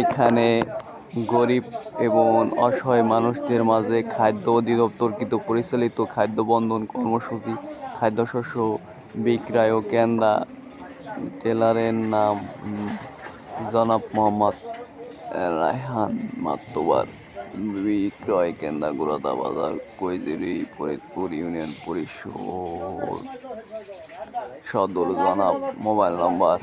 এখানে গরিব এবং অসহায় মানুষদের মাঝে খাদ্য অধিদপ্তরকৃত পরিচালিত খাদ্য বন্ধন কর্মসূচি, খাদ্যশস্য বিক্রয় ও কেন্দ্রা। টেলারের নাম জনাব মোহাম্মদ রায়হান মাতোবার। বিক্রয় কেন্দ্র গুরাদা বাজার কৈজুরি, ফরিদপুর ইউনিয়ন পরিষদ। সদর জনাব, মোবাইল নাম্বার,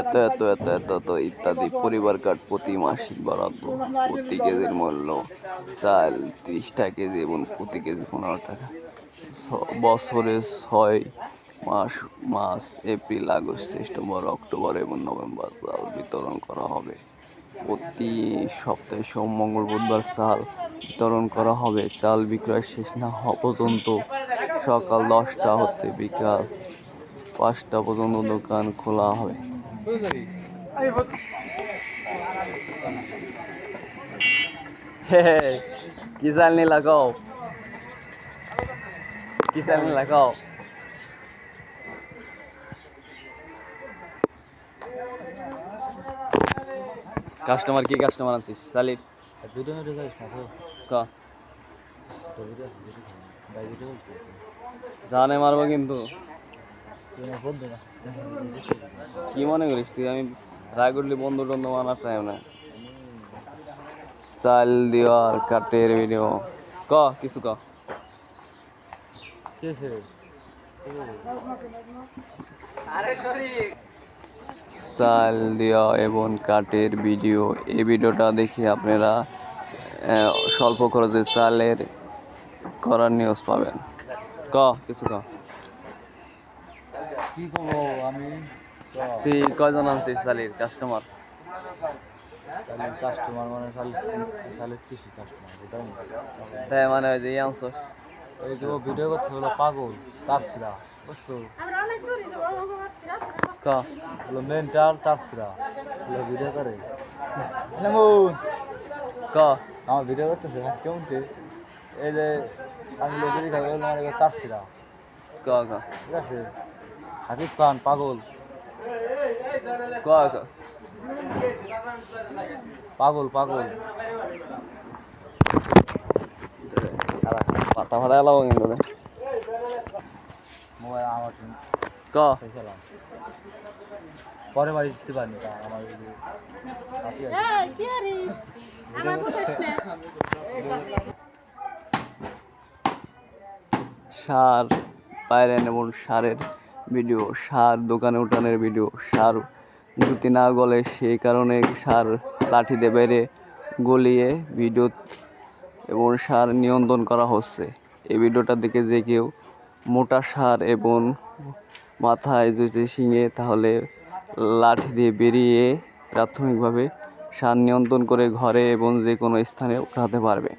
এত এত এত এত এত, ইত্যাদি পরিবার কার্ড প্রতি মাসিক বরাদ্দ। প্রতি কেজির মূল্য চাল তিরিশ টাকা কেজি এবং প্রতি কেজি পনেরো টাকা। বছরে ছয় মাস মাস, এপ্রিল, আগস্ট, সেপ্টেম্বর, অক্টোবর এবং নভেম্বর চাল বিতরণ করা হবে। প্রতি সপ্তাহে সোম, মঙ্গল, বুধবার চাল বিতরণ করা হবে। চাল বিক্রয় শেষ না হওয়া পর্যন্ত সকাল দশটা হতে বিকাল পাঁচটা পর্যন্ত দোকান খোলা হবে। কি চাল নিলা কও কি চাল নিলা কাস্টমার কি কাস্টমার আছিস? চালির জানে মারবো কিন্তু তুই আমার বন্ধু না কি মনে করিস তুই? আমি ট্রাই করলি বন্ধু টন্ধু মানার টাইম না চাল দেওয়ার কাটের ভিডিও ক কিছু ক। কে চাল দেওয়া এবং কাটের ভিডিও এই ভিডিওটা দেখে আপনারা স্বল্প খরচে চালের করার নিউজ পাবেন। ক কিছু ক। কি করব আমি? তুই কয়জন আনছিস চালের কাস্টমার কাস্টমার মানে সাল সালের কৃষি কাস্টমার এটাই না। তাই মানে ওই যে আনছস? এই যে ও ভিডিও করতে হলো পাগল তারছিরা বুঝছ? ক? হলো মেন্টাল তারছিরা হলো ভিডিও করে। লেমন ক? আমার ভিডিও করতেছে কেমন তুই এই যে আমি লোকেরই ওগুলো আমার তারছিরা ক ক? ঠিক আছে? হাকিব খান পাগল পাগল পাগল। পাতা ফাটা এলাম কিন্তু। মোবাইল আমার ক? চাইছিলাম পরে বাড়ি দিতে পারিনি আমার সার পায়রেন এবং সারের। ভিডিও, সার দোকানে উঠানের ভিডিও, সার যদি না গলে সেই কারণে সার লাঠিতে বেড়ে গলিয়ে ভিডিও এবং সার নিয়ন্ত্রণ করা হচ্ছে। এই ভিডিওটা দেখে যে কেউ মোটা সার এবং মাথায় যদি শিঙে, তাহলে লাঠি দিয়ে বেরিয়ে প্রাথমিকভাবে সার নিয়ন্ত্রণ করে ঘরে এবং যে কোনো স্থানে উঠাতে পারবে।